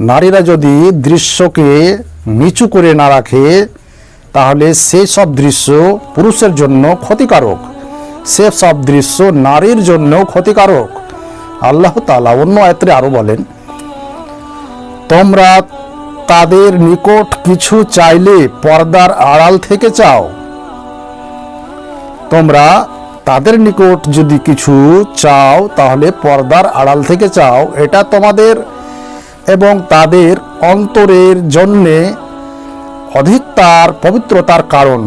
নারীরা যদি দৃশ্যকে নিচু করে না রাখে, তাহলে সেই সব দৃশ্য পুরুষের জন্য ক্ষতিকারক। সে সব দৃশ্য নারীর জন্য ক্ষতিকারক। আল্লাহ তালা অন্য আয়ত্রে আরও বলেন, তোমরা তাদের নিকট কিছু চাইলে পর্দার আড়াল থেকে চাও। তোমরা তাদের নিকট যদি কিছু চাও, তাহলে পর্দার আড়াল থেকে চাও। এটা তোমাদের এবং তাদের অন্তরের জন্যে অধিক তার পবিত্রতার কারণ।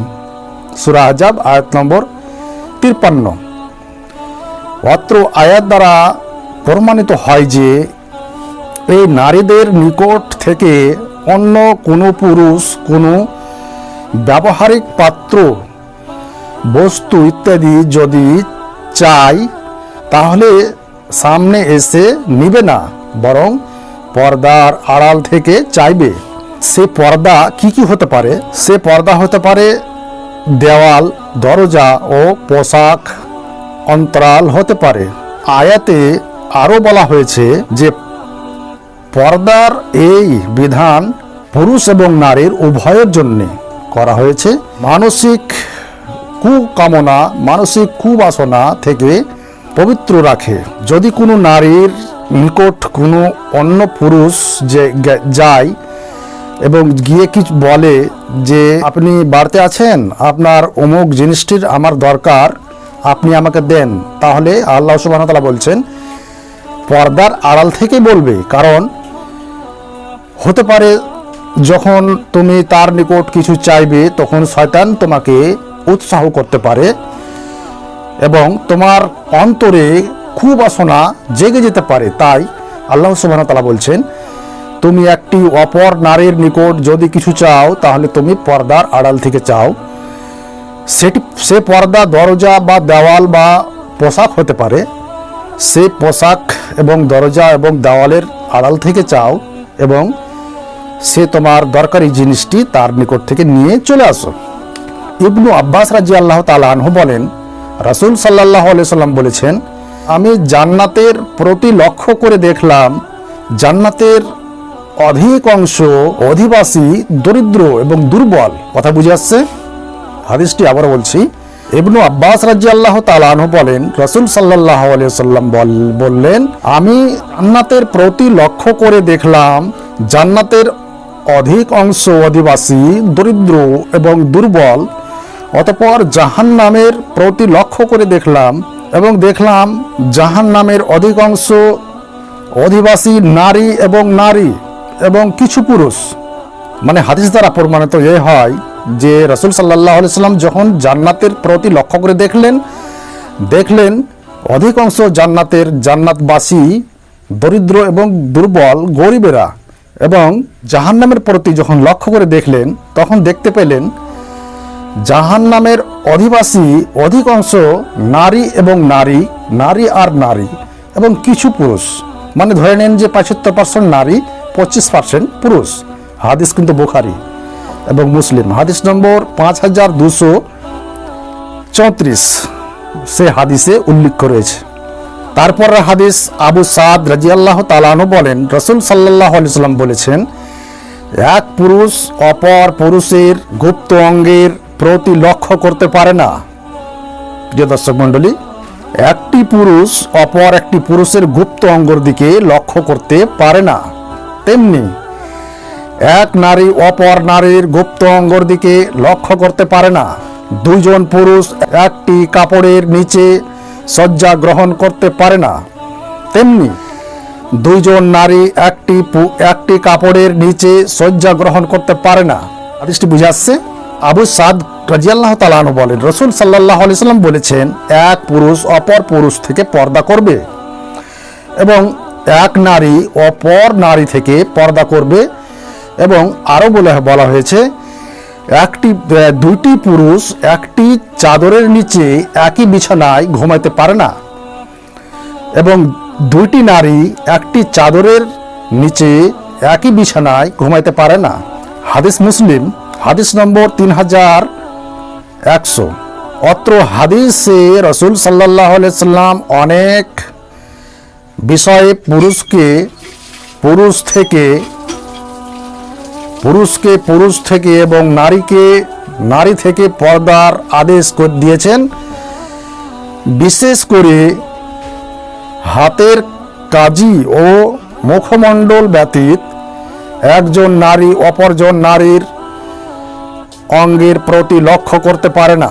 সুরা আয়াত নম্বর তিপ্পান্ন অত্র আয়াত দ্বারা প্রমাণিত হয় যে, এই নারীদের নিকট থেকে অন্য কোনো পুরুষ, কোনো ব্যবহারিক পাত্র, বস্তু ইত্যাদি যদি চাই তাহলে সামনে এসে নিবে না, বরং পর্দার আড়াল থেকে চাইবে। সে পর্দা কি কি হতে পারে? সে পর্দা হতে পারে দেওয়াল, দরজা ও পোশাক অন্তরাল হতে পারে। আয়াতে আরও বলা হয়েছে যে, পর্দার এই বিধান পুরুষ এবং নারীর উভয়ের জন্য করা হয়েছে। মানসিক কুকামনা, মানসিক কুবাসনা থেকে পবিত্র রাখে। যদি কোনো নারীর নিকট কোনো অন্য পুরুষ যে যায় এবং গিয়ে কিছু বলে যে, আপনি বাড়িতে আছেন? আপনার অমুক জিনিসটির আমার দরকার, আপনি আমাকে দেন। তাহলে আল্লাহ সুবাহ তালা বলছেন, পর্দার আড়াল থেকে বলবে, কারণ হতে পারে যখন তুমি তার নিকট কিছু চাইবে, তখন শয়তান তোমাকে উৎসাহ করতে পারে এবং তোমার অন্তরে কুবাসনা জেগে যেতে পারে, তাই আল্লাহ সুবাহ তালা বলছেন, তুমি একটি অপর নারীর নিকট যদি কিছু চাও, তাহলে তুমি পর্দার আড়াল থেকে চাও। সেটি, সে পর্দা, দরজা বা দেওয়াল বা পোশাক হতে পারে। সে পোশাক এবং দরজা এবং দেওয়ালের আড়াল থেকে চাও এবং সে তোমার দরকারি জিনিসটি তার নিকট থেকে নিয়ে চলে আসো। ইবনু আব্বাস রাজি আল্লাহ তালাহ বলেন, রাসুল সাল্লাহ সাল্লাম বলেছেন আমি জান্নাতের প্রতি লক্ষ্য করে দেখলাম, জান্নাতের অধিক অংশ অধিবাসী, দরিদ্র এবং দুর্বল। কথা বুঝে আসছে? হাদিসটি আবার বলছি। ইবনু আব্বাস রাজি আল্লাহ তালাহ বলেন, রসুল সাল্লাহ সাল্লাম বললেন, আমি জান্নাতের প্রতি লক্ষ্য করে দেখলাম, জান্নাতের অধিক অংশ অধিবাসী, দরিদ্র এবং দুর্বল, অতপর জাহান নামের প্রতি লক্ষ্য করে দেখলাম এবং দেখলাম জাহান নামের অধিকাংশ অধিবাসী নারী এবং নারী এবং কিছু পুরুষ। মানে হাদিস দ্বারা প্রমাণিত এ হয় যে রসুল সাল্লাহ সাল্লাম যখন জান্নাতের প্রতি লক্ষ্য করে দেখলেন দেখলেন অধিকাংশ জান্নাতের জান্নাতবাসী দরিদ্র এবং দুর্বল, গরিবেরা এবং জাহান্নামের প্রতি যখন লক্ষ্য করে দেখলেন, তখন দেখতে পেলেন জাহান্নামের অধিবাসী অধিকাংশ নারী এবং নারী নারী আর নারী এবং কিছু পুরুষ। মানে ধরে নেন যে পঁচাত্তর পার্সেন্ট নারী, পঁচিশ পার্সেন্ট পুরুষ। হাদিস কিন্তু বোখারি এবং মুসলিম। হাদিস নম্বর পাঁচ হাজার দুশো চৌত্রিশ। সে হাদিসে উল্লেখ রয়েছে তারপর হাদিস আবু সাদ রাজিয়াল্লাহ তালানো বলেন, রসুল সাল্লাহ সাল্লাম বলেছেন, এক পুরুষ অপর পুরুষের গুপ্ত অঙ্গের প্রতি লক্ষ্য করতে পারে না। প্রিয় দর্শক মণ্ডলী, একটি পুরুষ অপর একটি পুরুষের গুপ্ত অঙ্গর দিকে লক্ষ্য করতে পারে না। তেমনি এক নারী অপর নারীর গুপ্ত অঙ্গর দিকে লক্ষ্য করতে পারে না। দুইজন পুরুষ একটি কাপড়ের নিচে শয্যা গ্রহণ করতে পারে না। তেমনি দুইজন নারী একটি একটি কাপড়ের নিচে শয্যা গ্রহণ করতে পারে না। হাদিসটি বুঝে আসছে? আবু সাদ রাজিয়াল্লাহ তালানু বলেন, রসুল সাল্লাহ সাল্লাম বলেছেন, এক পুরুষ অপর পুরুষ থেকে পর্দা করবে এবং এক নারী অপর নারী থেকে পর্দা করবে এবং আরও বলে, বলা হয়েছে, একটি দুইটি পুরুষ একটি চাদরের নিচে একই বিছানায় ঘুমাইতে পারে না এবং দুইটি নারী একটি চাদরের নিচে একই বিছানায় ঘুমাইতে পারে না। হাদিস মুসলিম হাদিস নম্বর তিন হাজার একশো। অত্র হাদিসে রসুল সাল্লাহ সাল্লাম অনেক বিষয়ে পুরুষকে পুরুষ থেকে পুরুষকে পুরুষ থেকে এবং নারীকে নারী থেকে পর্দার আদেশ দিয়েছেন। বিশেষ করে হাতের কাজী ও মুখমণ্ডল ব্যতীত একজন নারী অপরজন নারীর অঙ্গের প্রতি লক্ষ্য করতে পারে না।